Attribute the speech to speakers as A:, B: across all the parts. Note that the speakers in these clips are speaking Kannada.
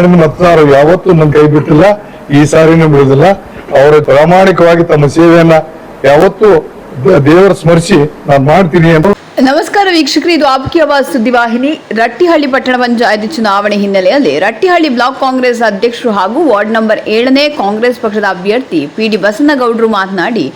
A: ವಾರ್ಡಿನ ಮತದಾರರು ಯಾವತ್ತೂ ನನ್ನ ಕೈ ಬಿಟ್ಟಿಲ್ಲ, ಈ ಸಾರಿನೂ ಬಿಡುದಿಲ್ಲ ಅವರು ಪ್ರಾಮಾಣಿಕವಾಗಿ ತಮ್ಮ ಸೇವೆಯನ್ನ ಯಾವತ್ತೂ ದೇವರ ಸ್ಮರಿಸಿ ನಾನು ಮಾಡ್ತೀನಿ ಅಂತ.
B: ನಮಸ್ಕಾರ ವೀಕ್ಷಕರು, ಇದು ಆಪ್ಕಿ ಸುದ್ದಿ ಸುದ್ದಿವಾಹಿನಿ ರಟ್ಟಿಹಳ್ಳಿ ಪಟ್ಟಣ ಪಂಚಾಯತ್ ಚುನಾವಣೆ ಹಿನ್ನೆಲೆಯಲ್ಲಿ ರಟ್ಟಿಹಳ್ಳಿ ಬ್ಲಾಕ್ ಕಾಂಗ್ರೆಸ್ ಅಧ್ಯಕ್ಷರು ಹಾಗೂ ವಾರ್ಡ್ ನಂಬರ್ ಏಳನೇ ಕಾಂಗ್ರೆಸ್ ಪಕ್ಷದ ಅಭ್ಯರ್ಥಿ ಪಿ ಡಿ ಬಸನಗೌಡರು ಮಾತನಾಡಿ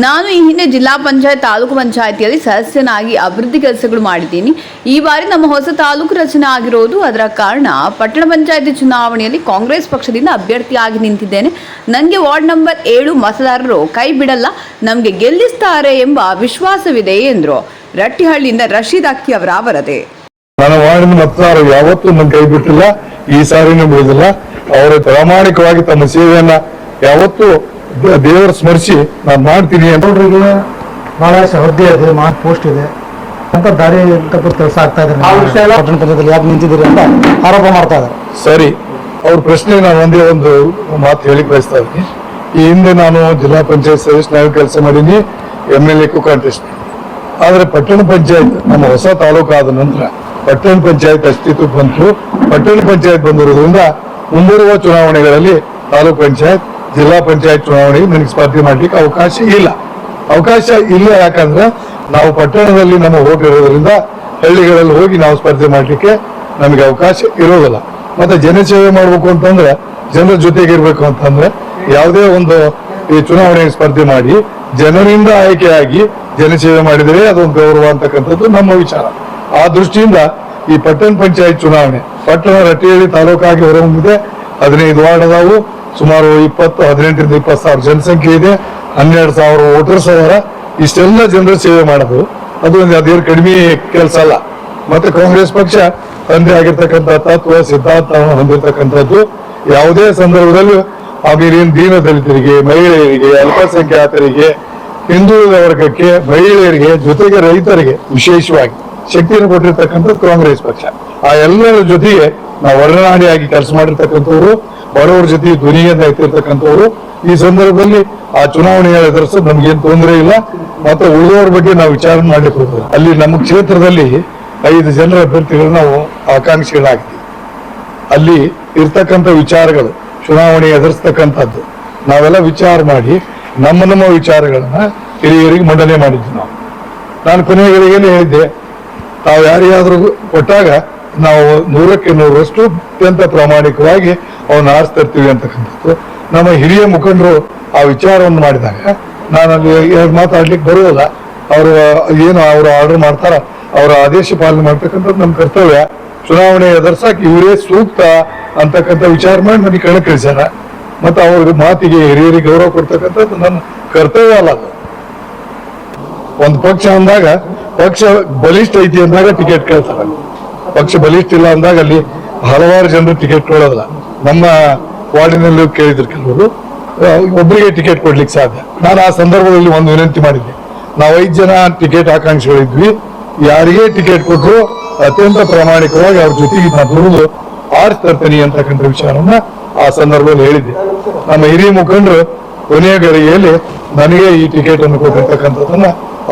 B: ನಾನು ಈ ಹಿಂದೆ ಜಿಲ್ಲಾ ಪಂಚಾಯತ್ ತಾಲೂಕು ಪಂಚಾಯತಿಯಲ್ಲಿ ಸದಸ್ಯನಾಗಿ ಅಭಿವೃದ್ಧಿ ಕೆಲಸಗಳು ಮಾಡಿದ್ದೀನಿ. ಈ ಬಾರಿ ನಮ್ಮ ಹೊಸ ತಾಲೂಕು ರಚನೆ ಆಗಿರೋದು ಅದರ ಕಾರಣ ಪಟ್ಟಣ ಪಂಚಾಯತಿ ಚುನಾವಣೆಯಲ್ಲಿ ಕಾಂಗ್ರೆಸ್ ಪಕ್ಷದಿಂದ ಅಭ್ಯರ್ಥಿಯಾಗಿ ನಿಂತಿದ್ದೇನೆ. ನನಗೆ ವಾರ್ಡ್ ನಂಬರ್ ಏಳು ಮತದಾರರು ಕೈ ಬಿಡಲ್ಲ, ನಮಗೆ ಗೆಲ್ಲಿಸ್ತಾರೆ ಎಂಬ ವಿಶ್ವಾಸವಿದೆ ಎಂದರು ರಟ್ಟಿಹಳ್ಳಿಯಿಂದ ರಶೀದ್ ಅಕ್ಕಿ ಅವರ ವರದಿ.
A: ನನ್ನ ವಾರ್ಡಿನ ಮತದಾರರು ಯಾವತ್ತೂ ನನ್ನ ಕೈ ಬಿಟ್ಟಿಲ್ಲ, ಈ ಸಾರಿನೂ ಬಿಡುದಿಲ್ಲ ಅವರು ಪ್ರಾಮಾಣಿಕವಾಗಿ ತಮ್ಮ ಸೇವೆಯನ್ನ ಯಾವತ್ತೂ ದೇವರ ಸ್ಮರಿಸಿ ನಾನು ಮಾಡ್ತೀನಿ ಅಂತ
C: ನೋಡ್ರಿಗೆ ಬಹಳ ಹುದ್ದೆ ಇದೆ ಮಾತು ಪೋಸ್ಟ್ ಇದೆ. ಅಂತ ದಾರಿ ತಪ್ಪು ಕೆಲಸ ಆಗ್ತಾ ಇದ್ದಾರೆ ಪಟ್ಟಣ ಪಂಚಾಯತ್ದಲ್ಲಿ ಯಾಕೆ ನಿಂತಿದ್ದೀರಿ ಅಂತ ಆರೋಪ ಮಾಡ್ತಾ ಇದ್ದಾರೆ
A: ಸರಿ ಅವ್ರ ಪ್ರಶ್ನೆ ನಾನು ಒಂದೇ ಒಂದು ಮಾತು ಹೇಳಿ ಬಯಸ್ತಾ ಇದ್ದೀನಿ. ಈ ಹಿಂದೆ ನಾನು ಜಿಲ್ಲಾ ಪಂಚಾಯತ್ ಸದಸ್ಯನಾಗಿ ಕೆಲಸ ಮಾಡೀನಿ ಎಂ ಎಲ್ ಎ ಕಾಂಟೆಸ್ಟ್ ಆದರೆ ಪಟ್ಟಣ ಪಂಚಾಯತ್ ನಮ್ಮ ಹೊಸ ತಾಲೂಕು ಆದ ನಂತರ ಪಟ್ಟಣ ಪಂಚಾಯತ್ ಅಸ್ತಿತ್ವಕ್ಕೆ ಬಂತು. ಪಟ್ಟಣ ಪಂಚಾಯತ್ ಬಂದಿರೋದ್ರಿಂದ ಮುಂಬರುವ ಚುನಾವಣೆಗಳಲ್ಲಿ ತಾಲೂಕ್ ಪಂಚಾಯತ್ ಜಿಲ್ಲಾ ಪಂಚಾಯತ್ ಚುನಾವಣೆಗೆ ನನಗೆ ಸ್ಪರ್ಧೆ ಮಾಡಲಿಕ್ಕೆ ಅವಕಾಶ ಇಲ್ಲ. ಅವಕಾಶ ಇಲ್ಲ ಯಾಕಂದ್ರೆ ನಾವು ಪಟ್ಟಣದಲ್ಲಿ ನಮ್ಮ ಓಟ್ ಇರೋದ್ರಿಂದ ಹಳ್ಳಿಗಳಲ್ಲಿ ಹೋಗಿ ನಾವು ಸ್ಪರ್ಧೆ ಮಾಡಲಿಕ್ಕೆ ನಮಗೆ ಅವಕಾಶ ಇರೋದಿಲ್ಲ. ಮತ್ತೆ ಜನಸೇವೆ ಮಾಡಬೇಕು ಅಂತಂದ್ರೆ ಜನರ ಜೊತೆಗೆ ಇರಬೇಕು ಅಂತಂದ್ರೆ ಯಾವುದೇ ಒಂದು ಈ ಚುನಾವಣೆಗೆ ಸ್ಪರ್ಧೆ ಮಾಡಿ ಜನರಿಂದ ಆಯ್ಕೆಯಾಗಿ ಜನಸೇವೆ ಮಾಡಿದರೆ ಅದೊಂದು ಗೌರವ ಅಂತಕ್ಕಂಥದ್ದು ನಮ್ಮ ವಿಚಾರ. ಆ ದೃಷ್ಟಿಯಿಂದ ಈ ಪಟ್ಟಣ ಪಂಚಾಯತ್ ಚುನಾವಣೆ, ಪಟ್ಟಣ ರಟ್ಟಿಹಳ್ಳಿ ತಾಲೂಕಾಗಿ ಹೊರಹೊಮ್ಮಿದೆ. ಹದಿನೈದು ವಾರ್ಡ್ ಅದಾವು. ಸುಮಾರು ಇಪ್ಪತ್ತು, ಹದಿನೆಂಟರಿಂದ ಇಪ್ಪತ್ತು ಸಾವಿರ ಜನಸಂಖ್ಯೆ ಇದೆ. ಹನ್ನೆರಡು ಸಾವಿರ ವೋಟರ್ಸ್ ಅವರ ಇಷ್ಟೆಲ್ಲ ಜನರ ಸೇವೆ ಮಾಡೋದು ಅದು ಒಂದು ಅದೇನು ಕಡಿಮೆ ಕೆಲಸ ಅಲ್ಲ. ಮತ್ತೆ ಕಾಂಗ್ರೆಸ್ ಪಕ್ಷ ತಂದೆ ಆಗಿರ್ತಕ್ಕಂಥ ತತ್ವ, ಸಿದ್ಧಾಂತವನ್ನು ಹೊಂದಿರತಕ್ಕಂಥದ್ದು, ಯಾವುದೇ ಸಂದರ್ಭದಲ್ಲೂ ಆಮೇಲೆ ದೀನ ದಲಿತರಿಗೆ, ಮಹಿಳೆಯರಿಗೆ, ಅಲ್ಪಸಂಖ್ಯಾತರಿಗೆ ಹಿಂದುಳಿದ ವರ್ಗಕ್ಕೆ, ಮಹಿಳೆಯರಿಗೆ, ಜೊತೆಗೆ ರೈತರಿಗೆ ವಿಶೇಷವಾಗಿ ಶಕ್ತಿಯನ್ನು ಕೊಟ್ಟಿರ್ತಕ್ಕಂಥದ್ದು ಕಾಂಗ್ರೆಸ್ ಪಕ್ಷ. ಆ ಎಲ್ಲರ ಜೊತೆಗೆ ನಾವು ಒಡನಾಡಿಯಾಗಿ ಕೆಲಸ ಮಾಡಿರ್ತಕ್ಕಂಥವ್ರು. ಬಡವರ ಜೊತೆ ಧ್ವನಿಯನ್ನ ಎತ್ತಿರ್ತಕ್ಕಂಥವ್ರು ಈ ಸಂದರ್ಭದಲ್ಲಿ ಆ ಚುನಾವಣೆಯ ಎದುರಿಸೋದು ನಮ್ಗೇನು ತೊಂದರೆ ಇಲ್ಲ. ಮತ್ತೆ ಉಳಿದವರ ಬಗ್ಗೆ ನಾವು ವಿಚಾರ ಮಾಡ್ಲಿಕ್ಕೆ ಹೋಗ್ತೇವೆ ಅಲ್ಲಿ ನಮ್ಮ ಕ್ಷೇತ್ರದಲ್ಲಿ ಐದು ಜನರ ಅಭ್ಯರ್ಥಿಗಳು ನಾವು ಆಕಾಂಕ್ಷಿಗಳಾಗ್ತೀವಿ ಅಲ್ಲಿ ಇರ್ತಕ್ಕಂಥ ವಿಚಾರಗಳು, ಚುನಾವಣೆ ಎದುರಿಸ್ತಕ್ಕಂಥದ್ದು, ನಾವೆಲ್ಲ ವಿಚಾರ ಮಾಡಿ ನಮ್ಮ ನಮ್ಮ ವಿಚಾರಗಳನ್ನ ಹಿರಿಯರಿಗೆ ಮಂಡನೆ ಮಾಡಿದ್ವಿ ನಾವು. ನಾನು ಕೊನೆಗಳಿಗೇನೆ ಹೇಳಿದ್ದೆ, ತಾವು ಯಾರಿಗಾದ್ರೂ ಕೊಟ್ಟಾಗ ನಾವು ನೂರಕ್ಕೆ ನೂರರಷ್ಟು ಅತ್ಯಂತ ಪ್ರಾಮಾಣಿಕವಾಗಿ ಅವನ್ನ ಆರಿಸ್ತಿರ್ತೀವಿ ಅಂತಕ್ಕಂಥದ್ದು. ನಮ್ಮ ಹಿರಿಯ ಮುಖಂಡರು ಆ ವಿಚಾರವನ್ನು ಮಾಡಿದಾಗ ನಾನು ಅಲ್ಲಿ ಎರಡು ಮಾತಾಡ್ಲಿಕ್ಕೆ ಬರುವುದಿಲ್ಲ. ಅವರು, ಏನು ಅವರು ಆರ್ಡರ್ ಮಾಡ್ತಾರ, ಅವರ ಆದೇಶ ಪಾಲನೆ ಮಾಡ್ತಕ್ಕಂಥದ್ದು ನಮ್ಮ ಕರ್ತವ್ಯ. ಚುನಾವಣೆ ಎದುರ್ಸಕ್ ಇವರೇ ಸೂಕ್ತ ಅಂತಕ್ಕಂಥ ವಿಚಾರ ಮಾಡಿ ನನಗೆ ಕಣಕ್ಕೆ ಕಳಿಸ್ಯಾರ. ಮತ್ತೆ ಅವ್ರ ಮಾತಿಗೆ ಹಿರಿಯರಿಗೆ ಗೌರವ ಕೊಡ್ತಕ್ಕಂಥದ್ದು ನನ್ನ ಕರ್ತವ್ಯ ಅಲ್ಲ ಅದು. ಒಂದು ಪಕ್ಷ ಅಂದಾಗ, ಪಕ್ಷ ಬಲಿಷ್ಠ ಐತಿ ಅಂದಾಗ ಟಿಕೆಟ್ ಕೇಳ್ತಾರೆ. ಪಕ್ಷ ಬಲಿಷ್ಠ ಇಲ್ಲ ಅಂದಾಗ ಅಲ್ಲಿ ಹಲವಾರು ಜನರು ಟಿಕೆಟ್ ಕೊಡೋದಿಲ್ಲ. ನಮ್ಮ ವಾರ್ಡಿನಲ್ಲೂ ಕೇಳಿದ್ರು ಕೆಲವರು ಒಬ್ಬರಿಗೆ ಟಿಕೆಟ್ ಕೊಡ್ಲಿಕ್ಕೆ ಸಾಧ್ಯ. ನಾನು ಆ ಸಂದರ್ಭದಲ್ಲಿ ಒಂದು ವಿನಂತಿ ಮಾಡಿದ್ದೆ. ನಾವು ಐದು ಜನ ಟಿಕೆಟ್ ಆಕಾಂಕ್ಷಿಗಳಿದ್ವಿ. ಯಾರಿಗೆ ಟಿಕೆಟ್ ಕೊಟ್ಟರು ಅತ್ಯಂತ ಪ್ರಾಮಾಣಿಕವಾಗಿ ಅವ್ರ ಜೊತೆಗೆ ನಾನು ದುಡಿದು ಆರಿಸಿ ತರ್ತೇನೆ ಅಂತಕ್ಕಂಥ ವಿಚಾರವನ್ನ ಆ ಸಂದರ್ಭದಲ್ಲಿ ಹೇಳಿದ್ದೆ. ನಮ್ಮ ಹಿರಿಯ ಮುಖಂಡರು ಕೊನೆಯ ಗಳಿಗೆಯಲ್ಲಿ ನನಗೆ ಈ ಟಿಕೆಟ್ ಅನ್ನು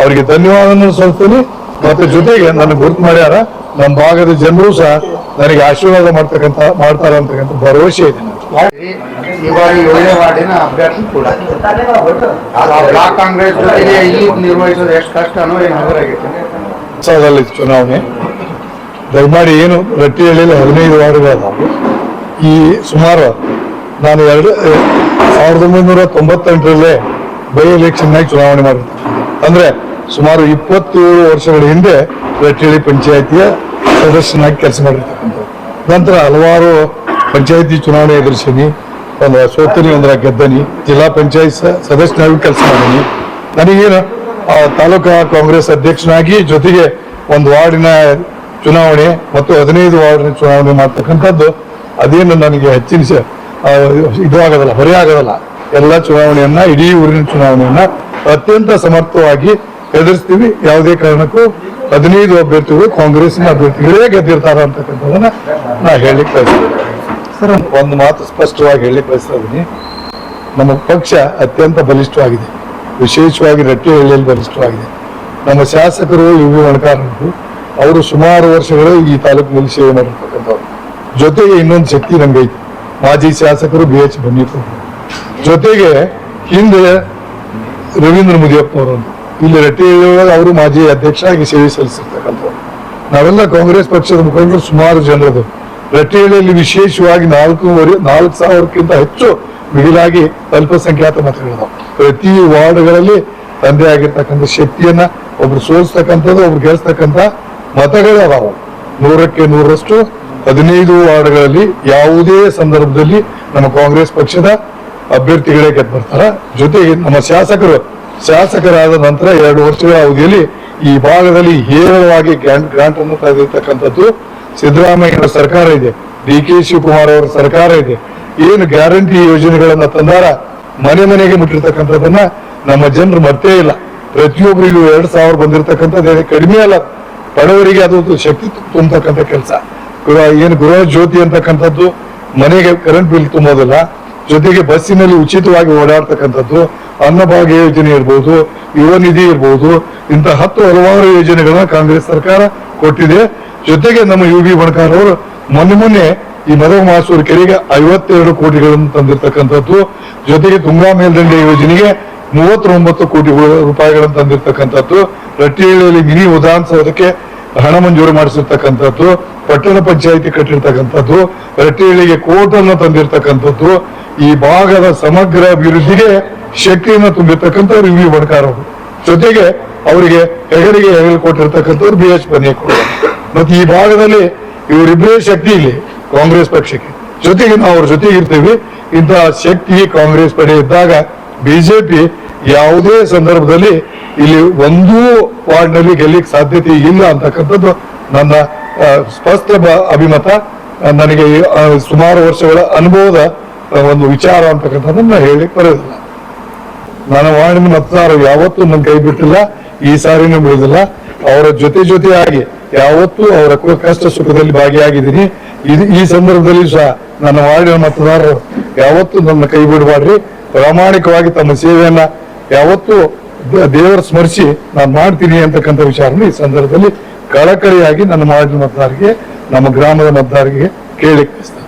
A: ಅವರಿಗೆ ಧನ್ಯವಾದವನ್ನು ಸಲ್ಲಿಸ್ತೀನಿ. ಮತ್ತೆ ಜೊತೆಗೆ ನನಗೆ ಗುರುತು ಮಾಡ್ಯಾರ ನಮ್ಮ ಭಾಗದ ಜನರು ಸಹ ನನಗೆ ಆಶೀರ್ವಾದ ಮಾಡ್ತಕ್ಕಂತ ಮಾಡ್ತಾರ ಅಂತಕ್ಕಂಥ ಭರವಸೆ ಇದೆ.
D: ಈ ಬಾರಿ ಏಳನೇ ವಾರ್ಡಿನ ಅಭ್ಯರ್ಥಿ ಕೂಡ. ಬ್ಲಾಕ್ ಕಾಂಗ್ರೆಸ್ ಜೊತೆಗೆ ಇಲ್ಲಿ ನಿರ್ವಹಿಸೋದು ಎಷ್ಟು ಕಷ್ಟನೋ ಏನು
A: ಚುನಾವಣೆ. ದಯಮಾಡಿ ಏನು ರಟ್ಟಿ ರಟ್ಟಿಹಳ್ಳಿಯಲ್ಲಿ ಹದಿನೈದು ವಾರ್ಡ್ಗಳದಾವು ಈ ಸುಮಾರು ನಾನು ಎರಡು ಸಾವಿರದ ಒಂಬೈನೂರ ತೊಂಬತ್ತೆಂಟರಲ್ಲೇ ಬೈ ಎಲೆಕ್ಷನ್ನಾಗಿ ಚುನಾವಣೆ ಮಾಡಿರ್ತೇನೆ. ಅಂದ್ರೆ ಸುಮಾರು ಇಪ್ಪತ್ತೇಳು ವರ್ಷಗಳ ಹಿಂದೆ ರಟ್ಟಿಹಳ್ಳಿ ಪಂಚಾಯತಿಯ ಸದಸ್ಯನಾಗಿ ಕೆಲಸ ಮಾಡಿರ್ತಕ್ಕಂಥ ನಂತರ ಹಲವಾರು ಪಂಚಾಯತಿ ಚುನಾವಣೆ ಎದುರಿಸೀನಿ. ಒಂದು ಸೋತನಿ ಒಂದರ ಗೆದ್ದನಿ. ಜಿಲ್ಲಾ ಪಂಚಾಯತ್ ಸದಸ್ಯನಾಗಿ ಕೆಲಸ ಮಾಡೀನಿ. ನನಗೇನು ತಾಲೂಕಾ ಕಾಂಗ್ರೆಸ್ ಅಧ್ಯಕ್ಷನಾಗಿ ಜೊತೆಗೆ ಒಂದು ವಾರ್ಡಿನ ಚುನಾವಣೆ ಮತ್ತು ಹದಿನೈದು ವಾರ್ಡಿನ ಚುನಾವಣೆ ಮಾಡ್ತಕ್ಕಂಥದ್ದು, ಅದೇನು ನನಗೆ ಹೆಚ್ಚಿನ ಇದು ಆಗೋದಲ್ಲ ಹೊರೆ ಆಗೋದಲ್ಲ. ಎಲ್ಲ ಚುನಾವಣೆಯನ್ನ, ಇಡೀ ಊರಿನ ಚುನಾವಣೆಯನ್ನ ಅತ್ಯಂತ ಸಮರ್ಥವಾಗಿ ಎದುರಿಸ್ತೀವಿ. ಯಾವುದೇ ಕಾರಣಕ್ಕೂ ಹದಿನೈದು ಅಭ್ಯರ್ಥಿಗಳು ಕಾಂಗ್ರೆಸ್ನ ಅಭ್ಯರ್ಥಿಗಳೇ ಗೆದ್ದಿರ್ತಾರ ಅಂತಕ್ಕಂಥದನ್ನ ನಾ ಹೇಳಲಿಕ್ಕೆ ಬಯಸ್ತೀನಿ
C: ಸರ್
A: ಒಂದು ಮಾತು ಸ್ಪಷ್ಟವಾಗಿ ಹೇಳಲಿಕ್ಕೆ ಬಯಸ್ತಾ ಇದ್ದೀನಿ. ನಮ್ಮ ಪಕ್ಷ ಅತ್ಯಂತ ಬಲಿಷ್ಠವಾಗಿದೆ. ವಿಶೇಷವಾಗಿ ರಟ್ಟಿಹಳ್ಳಿಯಲ್ಲಿ ಬಲಿಷ್ಠವಾಗಿದೆ. ನಮ್ಮ ಶಾಸಕರು ಯು ವಿ ಒಣಕಾರರು ಅವರು ಸುಮಾರು ವರ್ಷಗಳು ಈ ತಾಲೂಕಿನಲ್ಲಿ ಸೇವೆ ಮಾಡಿರ್ತಕ್ಕಂಥವ್ರು. ಜೊತೆಗೆ ಇನ್ನೊಂದು ಶಕ್ತಿ ನಂಗೈತಿ ಮಾಜಿ ಶಾಸಕರು ಬಿ ಎಚ್ ಬನ್ನಿ ಜೊತೆಗೆ ಹಿಂದೆ ರವೀಂದ್ರ ಮುದಿಯಪ್ಪ ಅವರು ಇಲ್ಲಿ ರಟ್ಟಿ ಅವರು ಮಾಜಿ ಅಧ್ಯಕ್ಷ ಆಗಿ ಸೇವೆ ಸಲ್ಲಿಸಿರ್ತಕ್ಕಂಥವ್ರು. ನಾವೆಲ್ಲ ಕಾಂಗ್ರೆಸ್ ಪಕ್ಷದ ಮುಖಂಡರು ಸುಮಾರು ಜನರದು. ರಟ್ಟಿಹಳ್ಳಿಯಲ್ಲಿ ವಿಶೇಷವಾಗಿ ನಾಲ್ಕೂವರೆ, ನಾಲ್ಕು ಸಾವಿರಕ್ಕಿಂತ ಹೆಚ್ಚು ಮಿಗಿಲಾಗಿ ಅಲ್ಪಸಂಖ್ಯಾತ ಮತಗಳಿದಾವೆ. ಪ್ರತಿ ವಾರ್ಡ್ಗಳಲ್ಲಿ ತಂದೆ ಆಗಿರ್ತಕ್ಕಂಥ ಶಕ್ತಿಯನ್ನ ಒಬ್ರು ಸೋಲಿಸ್ತಕ್ಕಂಥದ್ದು, ಒಬ್ರು ಗೆಲ್ಸ್ತಕ್ಕಂಥ ಮತಗಳು ಅದಾವ. ನೂರಕ್ಕೆ ನೂರರಷ್ಟು ಹದಿನೈದು ವಾರ್ಡ್ಗಳಲ್ಲಿ ಯಾವುದೇ ಸಂದರ್ಭದಲ್ಲಿ ನಮ್ಮ ಕಾಂಗ್ರೆಸ್ ಪಕ್ಷದ ಅಭ್ಯರ್ಥಿಗಳೇ ಗೆದ್ದು ಬರ್ತಾರ. ಜೊತೆಗೆ ನಮ್ಮ ಶಾಸಕರು ಶಾಸಕರಾದ ನಂತರ ಎರಡು ವರ್ಷಗಳ ಅವಧಿಯಲ್ಲಿ ಈ ಭಾಗದಲ್ಲಿ ಹೇರಳವಾಗಿ ಗ್ರಾಂಟ್ ಗ್ರಾಂಟ್ ಅನ್ನು ತೆಗೆದಿರ್ತಕ್ಕಂಥದ್ದು ಸಿದ್ದರಾಮಯ್ಯ ಸರ್ಕಾರ ಇದೆ, ಡಿ ಕೆ ಶಿವಕುಮಾರ್ ಅವರ ಸರ್ಕಾರ ಇದೆ. ಏನು ಗ್ಯಾರಂಟಿ ಯೋಜನೆಗಳನ್ನ ತಂದಾರ ಮನೆ ಮನೆಗೆ ಮುಟ್ಟಿರ್ತಕ್ಕಂಥದ್ದನ್ನ ನಮ್ಮ ಜನರು ಮರ್ತೇ ಇಲ್ಲ. ಪ್ರತಿಯೊಬ್ಬರಿಗೂ ಎರಡ್ ಸಾವಿರ ಬಂದಿರತಕ್ಕಂಥದ್ದು ಕಡಿಮೆ ಅಲ್ಲ, ಬಡವರಿಗೆ ಅದು ಶಕ್ತಿ ತುಂಬತಕ್ಕಂಥ ಕೆಲಸ. ಏನು ಗೃಹ ಜ್ಯೋತಿ ಅಂತಕ್ಕಂಥದ್ದು ಮನೆಗೆ ಕರೆಂಟ್ ಬಿಲ್ ತುಂಬೋದಿಲ್ಲ, ಜೊತೆಗೆ ಬಸ್ಸಿನಲ್ಲಿ ಉಚಿತವಾಗಿ ಓಡಾಡ್ತಕ್ಕಂಥದ್ದು ಅನ್ನಭಾಗ್ಯ ಯೋಜನೆ ಇರ್ಬೋದು, ಯುವ ನಿಧಿ ಇರ್ಬೋದು ಇಂಥ ಹತ್ತು ಹಲವಾರು ಯೋಜನೆಗಳನ್ನ ಕಾಂಗ್ರೆಸ್ ಸರ್ಕಾರ ಕೊಟ್ಟಿದೆ. ಜೊತೆಗೆ ನಮ್ಮ ಯು ಬಿ ಬಣಕಾರ್ ಅವರು ಮೊನ್ನೆ ಮೊನ್ನೆ ಈ ಮದವ ಮಾಸೂರು ಕೆರೆಗೆ ಐವತ್ತೆರಡು ಕೋಟಿಗಳನ್ನು ತಂದಿರ್ತಕ್ಕಂಥದ್ದು. ಜೊತೆಗೆ ತುಂಗಾ ಮೇಲ್ದಂಡೆ ಯೋಜನೆಗೆ ಮೂವತ್ತೊಂಬತ್ತು ಕೋಟಿ ರೂಪಾಯಿಗಳನ್ನು ತಂದಿರ್ತಕ್ಕಂಥದ್ದು. ರಟ್ಟಿಹಳ್ಳಿಯಲ್ಲಿ ಮಿನಿ ವಿಧಾನಸೌಧಕ್ಕೆ ಹಣ ಮಂಜೂರು ಮಾಡಿಸಿರ್ತಕ್ಕಂಥದ್ದು, ಪಟ್ಟಣ ಪಂಚಾಯಿತಿ ಕಟ್ಟಿರ್ತಕ್ಕಂಥದ್ದು ರಟ್ಟಿಗಳಿಗೆ ಕೋಟನ್ನು ತಂದಿರ್ತಕ್ಕಂಥದ್ದು, ಈ ಭಾಗದ ಸಮಗ್ರ ಅಭಿವೃದ್ಧಿಗೆ ಶಕ್ತಿಯನ್ನು ತುಂಬಿರ್ತಕ್ಕಂಥ ರಿವ್ಯೂ ಬಣಕಾರ್ ಜೊತೆಗೆ ಅವರಿಗೆ ಹೆಗಲಿಗೆ ಹೆಗಲು ಕೊಟ್ಟಿರ್ತಕ್ಕಂಥವ್ರು ಬಿ ಎಚ್ ಬನ್ನೇಗೌಡ ಮತ್ತೆ ಈ ಭಾಗದಲ್ಲಿ ಇವರಿಬ್ಬರೇ ಶಕ್ತಿ ಇಲ್ಲಿ, ಕಾಂಗ್ರೆಸ್ ಪಕ್ಷಕ್ಕೆ. ಜೊತೆಗೆ ನಾವು ಅವ್ರ ಜೊತೆಗಿರ್ತೀವಿ. ಇಂತಹ ಶಕ್ತಿ ಕಾಂಗ್ರೆಸ್ ಪಡೆ ಇದ್ದಾಗ ಬಿಜೆಪಿ ಯಾವುದೇ ಸಂದರ್ಭದಲ್ಲಿ ಇಲ್ಲಿ ಒಂದೂ ವಾರ್ಡ್ನಲ್ಲಿ ಗೆಲ್ಲಿಕ್ ಸಾಧ್ಯತೆ ಇಲ್ಲ ಅಂತಕ್ಕಂಥದ್ದು ನನ್ನ ಸ್ಪಷ್ಟ ಅಭಿಮತ. ನನಗೆ ಸುಮಾರು ವರ್ಷಗಳ ಅನುಭವದ ಒಂದು ವಿಚಾರ ಅಂತಕ್ಕಂಥದ್ದನ್ನ ಹೇಳಿಕ್ ಬರೋದಿಲ್ಲ. ನನ್ನ ವಾರ್ಡಿನ ಮತದಾರ ಯಾವತ್ತೂ ನನ್ನ ಕೈ ಬಿಟ್ಟಿಲ್ಲ, ಈ ಸಾರಿನೂ ಬಿಡುದಿಲ್ಲ ಅವರ ಜೊತೆ ಜೊತೆಯಾಗಿ ಯಾವತ್ತೂ ಅವರ ಕಷ್ಟ ಸುಖದಲ್ಲಿ ಭಾಗಿಯಾಗಿದ್ದೀನಿ. ಇದು, ಈ ಸಂದರ್ಭದಲ್ಲಿ ಸಹ ನನ್ನ ವಾರ್ಡಿನ ಮತದಾರರು ಯಾವತ್ತೂ ನನ್ನ ಕೈ ಬಿಡಬಾರ್ರಿ ಪ್ರಾಮಾಣಿಕವಾಗಿ ತಮ್ಮ ಸೇವೆಯನ್ನ ಯಾವತ್ತೂ ದೇವರ ಸ್ಮರಿಸಿ ನಾನು ಮಾಡ್ತೀನಿ ಅಂತಕ್ಕಂಥ ವಿಚಾರನ ಈ ಸಂದರ್ಭದಲ್ಲಿ ಕಳಕಳಿಯಾಗಿ ನನ್ನ ಮಾಡಿದ ಮತದಾರರಿಗೆ, ನಮ್ಮ ಗ್ರಾಮದ ಮತದಾರರಿಗೆ ಬಯಸ್ತೇನೆ